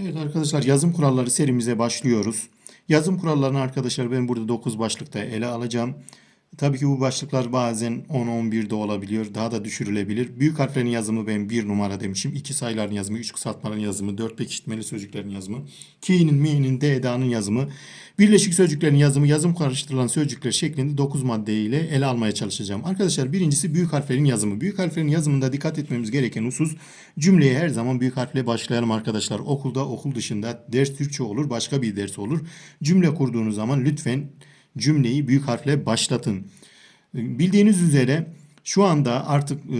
Evet arkadaşlar yazım kuralları serimize başlıyoruz. Yazım kurallarını arkadaşlar ben burada 9 başlıkta ele alacağım. Tabii ki bu başlıklar bazen 10-11'de olabiliyor. Daha da düşürülebilir. Büyük harflerin yazımı ben 1 numara demişim. 2 sayıların yazımı, 3 kısaltmaların yazımı, 4 pekiştirmeli sözcüklerin yazımı, ki'nin, mi'nin, de, eda'nın yazımı, birleşik sözcüklerin yazımı, yazım karıştırılan sözcükler şeklinde 9 maddeyle ele almaya çalışacağım. Arkadaşlar birincisi büyük harflerin yazımı. Büyük harflerin yazımında dikkat etmemiz gereken husus cümleye her zaman büyük harfle başlayalım arkadaşlar. Okulda, okul dışında ders Türkçe olur, başka bir ders olur. Cümle kurduğunuz zaman lütfen cümleyi büyük harfle başlatın. Bildiğiniz üzere şu anda artık e,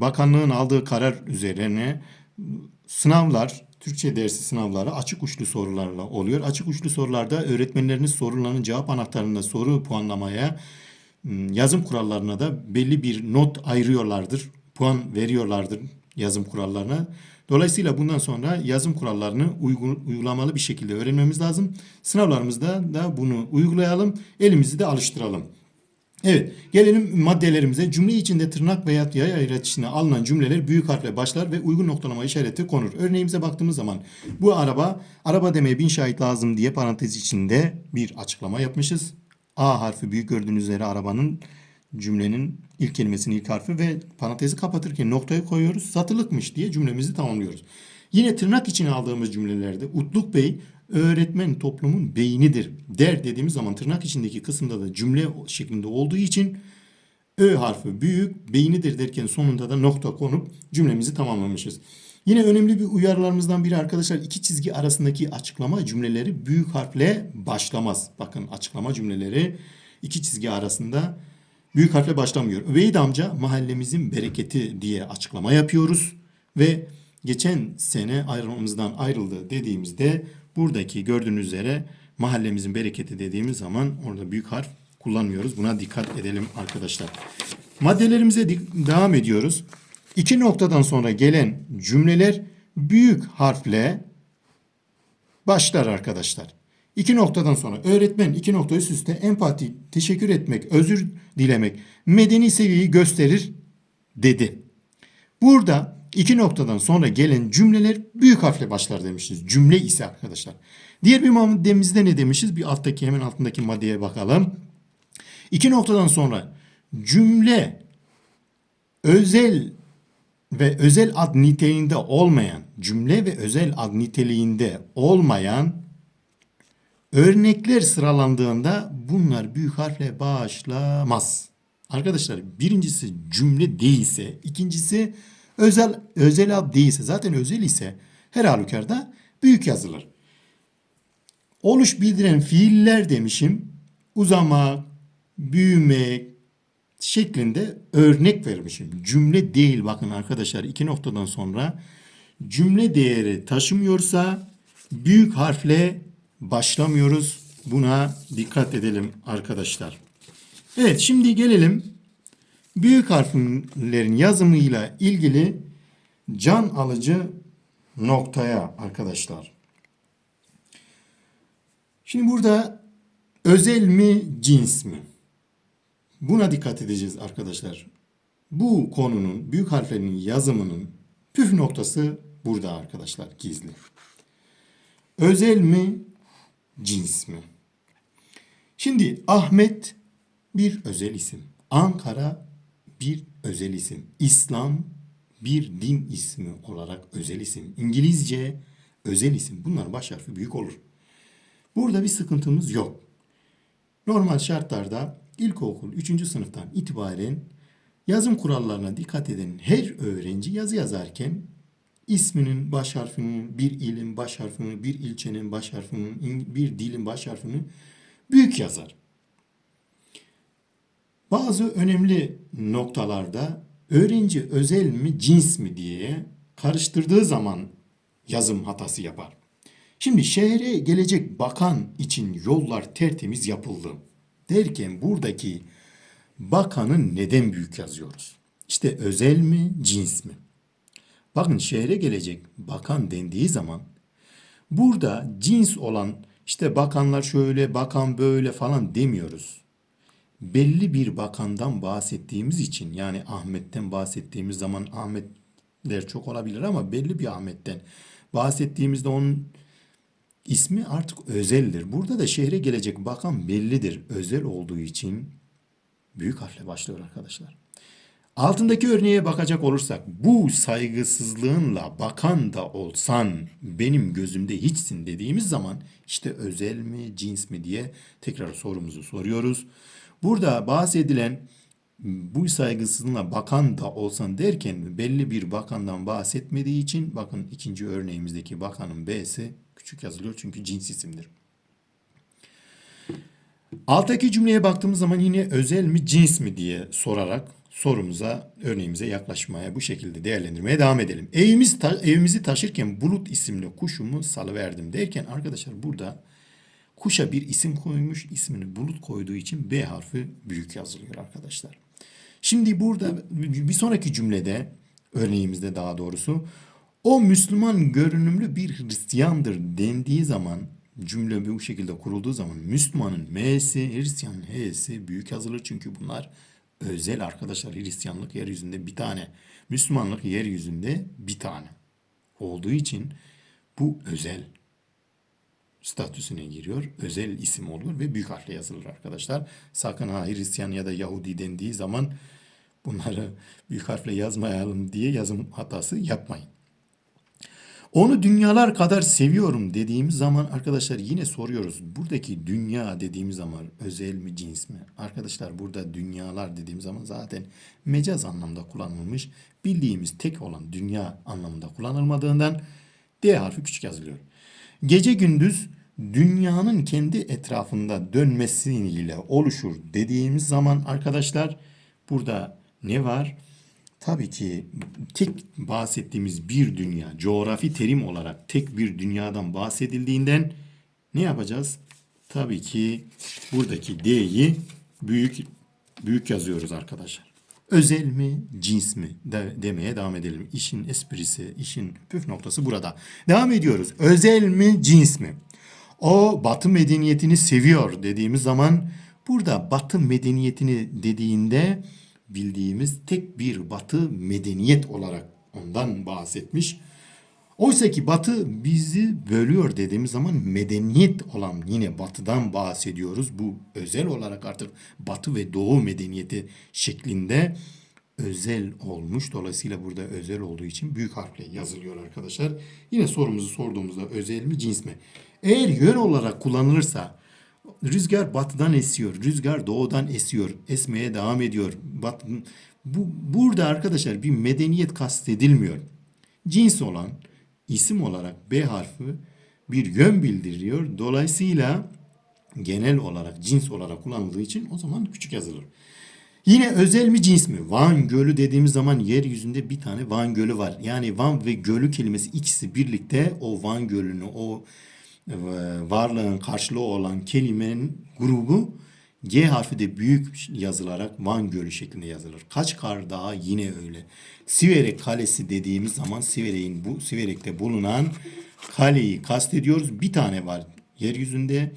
bakanlığın aldığı karar üzerine e, sınavlar, Türkçe dersi sınavları açık uçlu sorularla oluyor. Açık uçlu sorularda öğretmenleriniz soruların cevap anahtarında soru puanlamaya yazım kurallarına da belli bir not ayırıyorlardır. Puan veriyorlardır yazım kurallarına. Dolayısıyla bundan sonra yazım kurallarını uygulamalı bir şekilde öğrenmemiz lazım. Sınavlarımızda da bunu uygulayalım, elimizi de alıştıralım. Evet, gelelim maddelerimize. Cümle içinde tırnak veya yay ayrıtışına alınan cümleler büyük harfle başlar ve uygun noktalama işareti konur. Örneğimize baktığımız zaman bu araba, araba demeye bin şahit lazım diye parantez içinde bir açıklama yapmışız. A harfi büyük gördüğünüz üzere arabanın cümlenin ilk kelimesinin ilk harfi ve parantezi kapatırken noktayı koyuyoruz. Satılıkmış diye cümlemizi tamamlıyoruz. Yine tırnak içine aldığımız cümlelerde Utluk Bey öğretmen toplumun beynidir der dediğimiz zaman tırnak içindeki kısımda da cümle şeklinde olduğu için Ö harfi büyük, beynidir derken sonunda da nokta konup cümlemizi tamamlamışız. Yine önemli bir uyarılarımızdan biri arkadaşlar iki çizgi arasındaki açıklama cümleleri büyük harfle başlamaz. Bakın açıklama cümleleri iki çizgi arasında büyük harfle başlamıyor. Üveyd amca mahallemizin bereketi diye açıklama yapıyoruz ve geçen sene ayrılmamızdan ayrıldı dediğimizde buradaki gördüğünüz üzere mahallemizin bereketi dediğimiz zaman orada büyük harf kullanmıyoruz. Buna dikkat edelim arkadaşlar. Maddelerimize devam ediyoruz. İki noktadan sonra gelen cümleler büyük harfle başlar arkadaşlar. İki noktadan sonra öğretmen iki nokta üst üste empati, teşekkür etmek, özür dilemek, medeni seviyeyi gösterir dedi. Burada iki noktadan sonra gelen cümleler büyük harfle başlar demişiz. Cümle ise arkadaşlar. Diğer bir maddemizde ne demişiz? Bir alttaki hemen altındaki maddeye bakalım. İki noktadan sonra cümle özel ve özel ad niteliğinde olmayan, cümle ve özel ad niteliğinde olmayan örnekler sıralandığında bunlar büyük harfle başlamaz. Arkadaşlar birincisi cümle değilse, ikincisi özel özel ad değilse, zaten özel ise her halükarda büyük yazılır. Oluş bildiren fiiller demişim. Uzamak, büyümek şeklinde örnek vermişim. Cümle değil bakın arkadaşlar iki noktadan sonra cümle değeri taşımıyorsa büyük harfle başlamıyoruz. Buna dikkat edelim arkadaşlar. Evet şimdi gelelim büyük harflerin yazımıyla ilgili can alıcı noktaya arkadaşlar. Şimdi burada özel mi cins mi? Buna dikkat edeceğiz arkadaşlar. Bu konunun büyük harflerin yazımının püf noktası burada arkadaşlar gizli. Özel mi cins mi? Şimdi Ahmet bir özel isim. Ankara bir özel isim. İslam bir din ismi olarak özel isim. İngilizce özel isim. Bunların baş harfi büyük olur. Burada bir sıkıntımız yok. Normal şartlarda ilkokul 3. sınıftan itibaren yazım kurallarına dikkat eden her öğrenci yazı yazarken isminin baş harfini, bir ilin baş harfini, bir ilçenin baş harfini, bir dilin baş harfini büyük yazar. Bazı önemli noktalarda öğrenci özel mi cins mi diye karıştırdığı zaman yazım hatası yapar. Şimdi şehre gelecek bakan için yollar tertemiz yapıldı. Derken buradaki bakanı neden büyük yazıyoruz? İşte özel mi, cins mi? Bakın şehre gelecek bakan dendiği zaman burada cins olan işte bakanlar şöyle, bakan böyle falan demiyoruz. Belli bir bakandan bahsettiğimiz için yani Ahmet'ten bahsettiğimiz zaman Ahmetler çok olabilir ama belli bir Ahmet'ten bahsettiğimizde onun ismi artık özeldir. Burada da şehre gelecek bakan bellidir. Özel olduğu için büyük harfle başlıyor arkadaşlar. Altındaki örneğe bakacak olursak bu saygısızlığınla bakan da olsan benim gözümde hiçsin dediğimiz zaman işte özel mi cins mi diye tekrar sorumuzu soruyoruz. Burada bahsedilen bu saygısızlığına bakan da olsan derken belli bir bakandan bahsetmediği için bakın ikinci örneğimizdeki bakanın B'si küçük yazılıyor çünkü cins isimdir. Alttaki cümleye baktığımız zaman yine özel mi cins mi diye sorarak sorumuza, örneğimize yaklaşmaya bu şekilde değerlendirmeye devam edelim. Evimiz ta- evimizi taşırken Bulut isimli kuşumu salıverdim derken arkadaşlar burada kuşa bir isim koymuş, ismini Bulut koyduğu için B harfi büyük yazılıyor arkadaşlar. Şimdi burada bir sonraki cümlede örneğimizde daha doğrusu o Müslüman görünümlü bir Hristiyandır dendiği zaman cümle bu şekilde kurulduğu zaman Müslümanın M'si, Hristiyanın H'si büyük yazılır çünkü bunlar özel arkadaşlar. Hristiyanlık yeryüzünde bir tane, Müslümanlık yeryüzünde bir tane olduğu için bu özel statüsüne giriyor. Özel isim oluyor ve büyük harfle yazılır arkadaşlar. Sakın ha Hristiyan ya da Yahudi dendiği zaman bunları büyük harfle yazmayalım diye yazım hatası yapmayın. Onu dünyalar kadar seviyorum dediğimiz zaman arkadaşlar yine soruyoruz. Buradaki dünya dediğimiz zaman özel mi cins mi? Arkadaşlar burada dünyalar dediğimiz zaman zaten mecaz anlamda kullanılmış. Bildiğimiz tek olan dünya anlamında kullanılmadığından D harfi küçük yazılıyor. Gece gündüz dünyanın kendi etrafında dönmesiyle oluşur dediğimiz zaman arkadaşlar burada ne var? Tabii ki tek bahsettiğimiz bir dünya, coğrafi terim olarak tek bir dünyadan bahsedildiğinden ne yapacağız? Tabii ki buradaki D'yi büyük büyük yazıyoruz arkadaşlar. Özel mi, cins mi de, demeye devam edelim. İşin esprisi, işin püf noktası burada. Devam ediyoruz. Özel mi, cins mi? O Batı medeniyetini seviyor dediğimiz zaman burada Batı medeniyetini dediğinde bildiğimiz tek bir Batı medeniyet olarak ondan bahsetmiş. Oysa ki Batı bizi bölüyor dediğimiz zaman medeniyet olan yine Batı'dan bahsediyoruz. Bu özel olarak artık Batı ve Doğu medeniyeti şeklinde özel olmuş. Dolayısıyla burada özel olduğu için büyük harfle yazılıyor arkadaşlar. Yine sorumuzu sorduğumuzda özel mi cins mi? Eğer yön olarak kullanılırsa rüzgar batıdan esiyor, rüzgar doğudan esiyor, esmeye devam ediyor. Bat, bu, burada arkadaşlar bir medeniyet kastedilmiyor. Cins olan isim olarak B harfi bir yön bildiriyor. Dolayısıyla genel olarak cins olarak kullanıldığı için o zaman küçük yazılır. Yine özel mi cins mi? Van Gölü dediğimiz zaman yeryüzünde bir tane Van Gölü var. Yani Van ve Gölü kelimesi ikisi birlikte o Van Gölü'nü, o varlığın karşılığı olan kelimenin grubu G harfi de büyük yazılarak Van Gölü şeklinde yazılır. Kaçkar Dağı yine öyle. Siverek Kalesi dediğimiz zaman Siverek'in bu Siverek'te bulunan kaleyi kastediyoruz. Bir tane var yeryüzünde.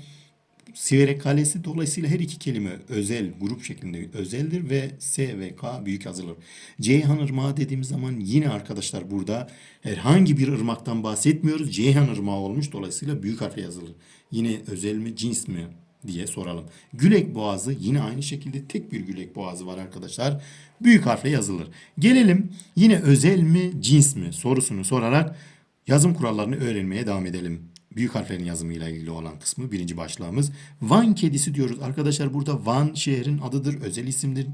Siverek Kalesi dolayısıyla her iki kelime özel grup şeklinde özeldir ve S ve K büyük yazılır. Ceyhan Irmağı dediğimiz zaman yine arkadaşlar burada herhangi bir ırmaktan bahsetmiyoruz. Ceyhan Irmağı olmuş dolayısıyla büyük harfle yazılır. Yine özel mi cins mi diye soralım. Gülek Boğazı yine aynı şekilde tek bir Gülek Boğazı var arkadaşlar. Büyük harfle yazılır. Gelelim yine özel mi cins mi sorusunu sorarak yazım kurallarını öğrenmeye devam edelim büyük harflerin yazımıyla ilgili olan kısmı birinci başlığımız. Van kedisi diyoruz. Arkadaşlar burada Van şehrin adıdır, özel isimdir.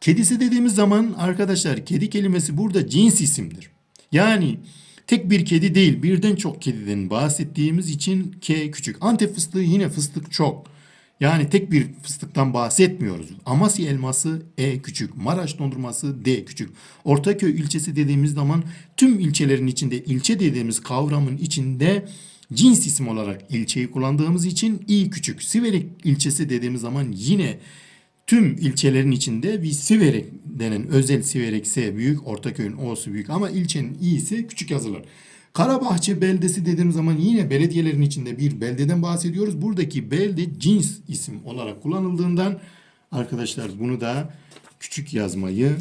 Kedisi dediğimiz zaman arkadaşlar kedi kelimesi burada cins isimdir. Yani tek bir kedi değil birden çok kediden bahsettiğimiz için K küçük. Antep fıstığı yine fıstık çok. Yani tek bir fıstıktan bahsetmiyoruz. Amasya elması E küçük, Maraş dondurması D küçük. Ortaköy ilçesi dediğimiz zaman tüm ilçelerin içinde ilçe dediğimiz kavramın içinde cins isim olarak ilçeyi kullandığımız için i küçük. Siverek ilçesi dediğimiz zaman yine tüm ilçelerin içinde bir Siverek denen özel Siverek S büyük, Ortaköy'ün O'su büyük ama ilçenin i'si küçük yazılır. Karabahçe beldesi dediğimiz zaman yine belediyelerin içinde bir beldeden bahsediyoruz. Buradaki belde cins isim olarak kullanıldığından arkadaşlar bunu da küçük yazmayı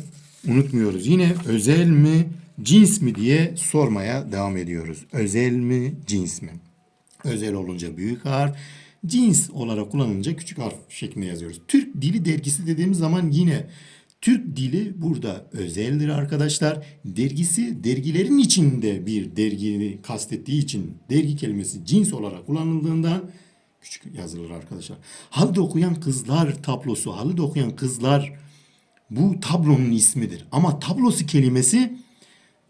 unutmuyoruz. Yine özel mi cins mi diye sormaya devam ediyoruz. Özel mi, cins mi? Özel olunca büyük harf, cins olarak kullanılınca küçük harf şeklinde yazıyoruz. Türk Dili Dergisi dediğimiz zaman yine Türk dili burada özeldir arkadaşlar. Dergisi dergilerin içinde bir dergini kastettiği için dergi kelimesi cins olarak kullanıldığından küçük yazılır arkadaşlar. Halıda okuyan kızlar tablosu. Halıda okuyan kızlar bu tablonun ismidir. Ama tablosu kelimesi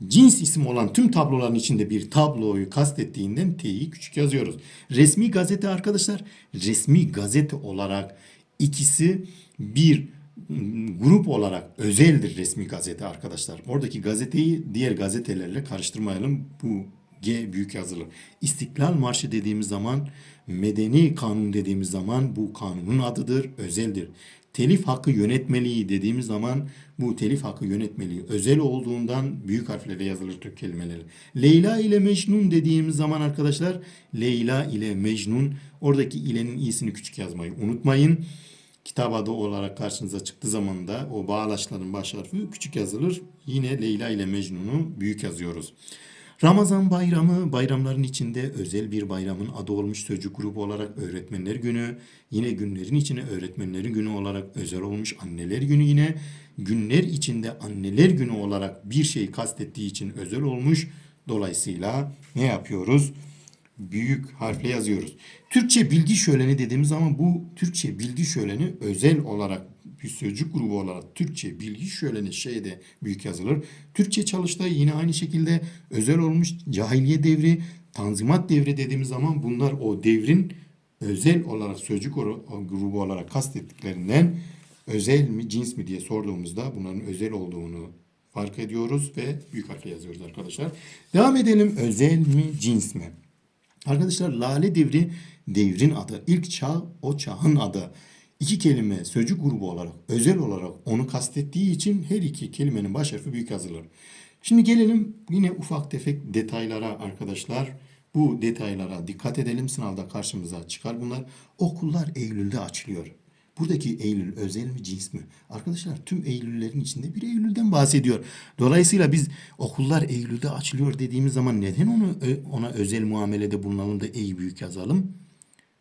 cins isim olan tüm tabloların içinde bir tabloyu kastettiğinden T'yi küçük yazıyoruz. Resmi gazete arkadaşlar resmi gazete olarak ikisi bir mm, grup olarak özeldir resmi gazete arkadaşlar. Oradaki gazeteyi diğer gazetelerle karıştırmayalım. Bu G büyük yazılır. İstiklal Marşı dediğimiz zaman, medeni kanun dediğimiz zaman bu kanunun adıdır, özeldir. Telif hakkı yönetmeliği dediğimiz zaman bu telif hakkı yönetmeliği özel olduğundan büyük harflerle yazılır Türk kelimeleri. Leyla ile Mecnun dediğimiz zaman arkadaşlar Leyla ile Mecnun oradaki ilenin iyisini küçük yazmayı unutmayın. Kitap adı olarak karşınıza çıktığı zaman da o bağlaçların baş harfi küçük yazılır. Yine Leyla ile Mecnun'u büyük yazıyoruz. Ramazan bayramı bayramların içinde özel bir bayramın adı olmuş sözcük grubu olarak öğretmenler günü. Yine günlerin içine öğretmenlerin günü olarak özel olmuş anneler günü yine. Günler içinde anneler günü olarak bir şey kastettiği için özel olmuş. Dolayısıyla ne yapıyoruz? büyük harfle yazıyoruz. Türkçe bilgi şöleni dediğimiz zaman bu Türkçe bilgi şöleni özel olarak bir sözcük grubu olarak Türkçe bilgi şöleni şeyde büyük yazılır. Türkçe çalıştay yine aynı şekilde özel olmuş cahiliye devri, tanzimat devri dediğimiz zaman bunlar o devrin özel olarak sözcük grubu olarak kastettiklerinden özel mi cins mi diye sorduğumuzda bunların özel olduğunu fark ediyoruz ve büyük harfle yazıyoruz arkadaşlar. Devam edelim özel mi cins mi? Arkadaşlar lale devri devrin adı. İlk çağ o çağın adı. İki kelime sözcük grubu olarak özel olarak onu kastettiği için her iki kelimenin baş harfi büyük yazılır. Şimdi gelelim yine ufak tefek detaylara arkadaşlar. Bu detaylara dikkat edelim. Sınavda karşımıza çıkar bunlar. Okullar Eylül'de açılıyor. Buradaki Eylül özel mi cins mi? Arkadaşlar tüm Eylüllerin içinde bir Eylül'den bahsediyor. Dolayısıyla biz okullar Eylül'de açılıyor dediğimiz zaman neden onu ona özel muamelede bulunalım da ey büyük yazalım?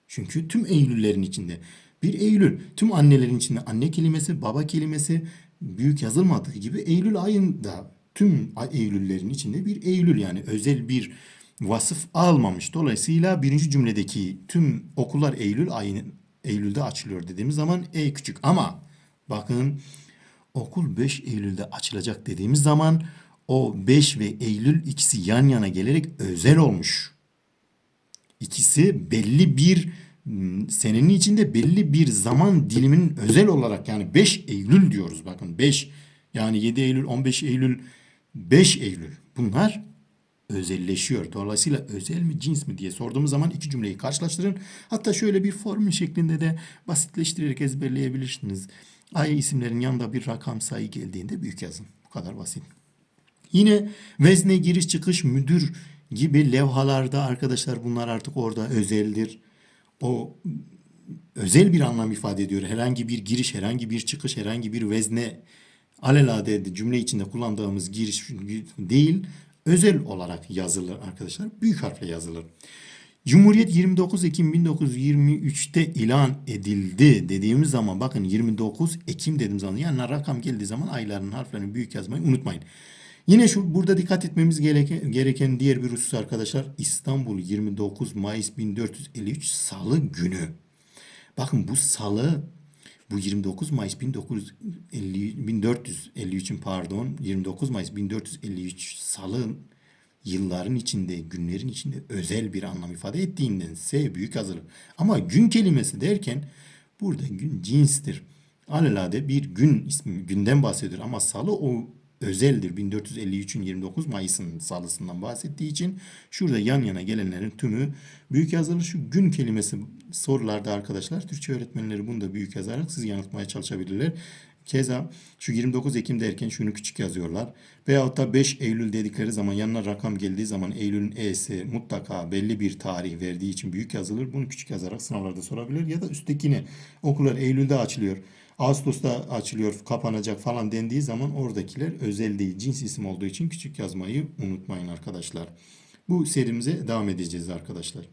Çünkü tüm Eylüllerin içinde bir Eylül tüm annelerin içinde anne kelimesi baba kelimesi büyük yazılmadığı gibi Eylül ayında tüm Eylüllerin içinde bir Eylül yani özel bir vasıf almamış. Dolayısıyla birinci cümledeki tüm okullar Eylül ayının Eylül'de açılıyor dediğimiz zaman E küçük ama bakın okul 5 Eylül'de açılacak dediğimiz zaman o 5 ve Eylül ikisi yan yana gelerek özel olmuş. İkisi belli bir senenin içinde belli bir zaman diliminin özel olarak yani 5 Eylül diyoruz bakın 5 yani 7 Eylül 15 Eylül 5 Eylül bunlar özelleşiyor. Dolayısıyla özel mi cins mi diye sorduğumuz zaman iki cümleyi karşılaştırın. Hatta şöyle bir formül şeklinde de basitleştirerek ezberleyebilirsiniz. Ay isimlerin yanında bir rakam sayı geldiğinde büyük yazın. Bu kadar basit. Yine vezne giriş çıkış müdür gibi levhalarda arkadaşlar bunlar artık orada özeldir. O özel bir anlam ifade ediyor. Herhangi bir giriş, herhangi bir çıkış, herhangi bir vezne alelade cümle içinde kullandığımız giriş değil özel olarak yazılır arkadaşlar. Büyük harfle yazılır. Cumhuriyet 29 Ekim 1923'te ilan edildi dediğimiz zaman bakın 29 Ekim dediğimiz zaman yani rakam geldiği zaman ayların harflerini büyük yazmayı unutmayın. Yine şu burada dikkat etmemiz gereken, gereken diğer bir husus arkadaşlar İstanbul 29 Mayıs 1453 Salı günü. Bakın bu salı bu 29 Mayıs 1950, 1453'ün pardon 29 Mayıs 1453 Salı yılların içinde, günlerin içinde özel bir anlam ifade ettiğinden S büyük yazılır. Ama gün kelimesi derken burada gün cinstir. Alelade bir gün ismi, günden bahsediyor ama salı o özeldir. 1453'ün 29 Mayıs'ın salısından bahsettiği için şurada yan yana gelenlerin tümü büyük yazılır. Şu gün kelimesi sorularda arkadaşlar Türkçe öğretmenleri bunu da büyük yazarak sizi yanıltmaya çalışabilirler. Keza şu 29 Ekim derken şunu küçük yazıyorlar. Veyahut da 5 Eylül dedikleri zaman yanına rakam geldiği zaman Eylül'ün E'si mutlaka belli bir tarih verdiği için büyük yazılır. Bunu küçük yazarak sınavlarda sorabilir. Ya da üsttekini okullar Eylül'de açılıyor. Ağustos'ta açılıyor, kapanacak falan dendiği zaman oradakiler özel değil, cins isim olduğu için küçük yazmayı unutmayın arkadaşlar. Bu serimize devam edeceğiz arkadaşlar.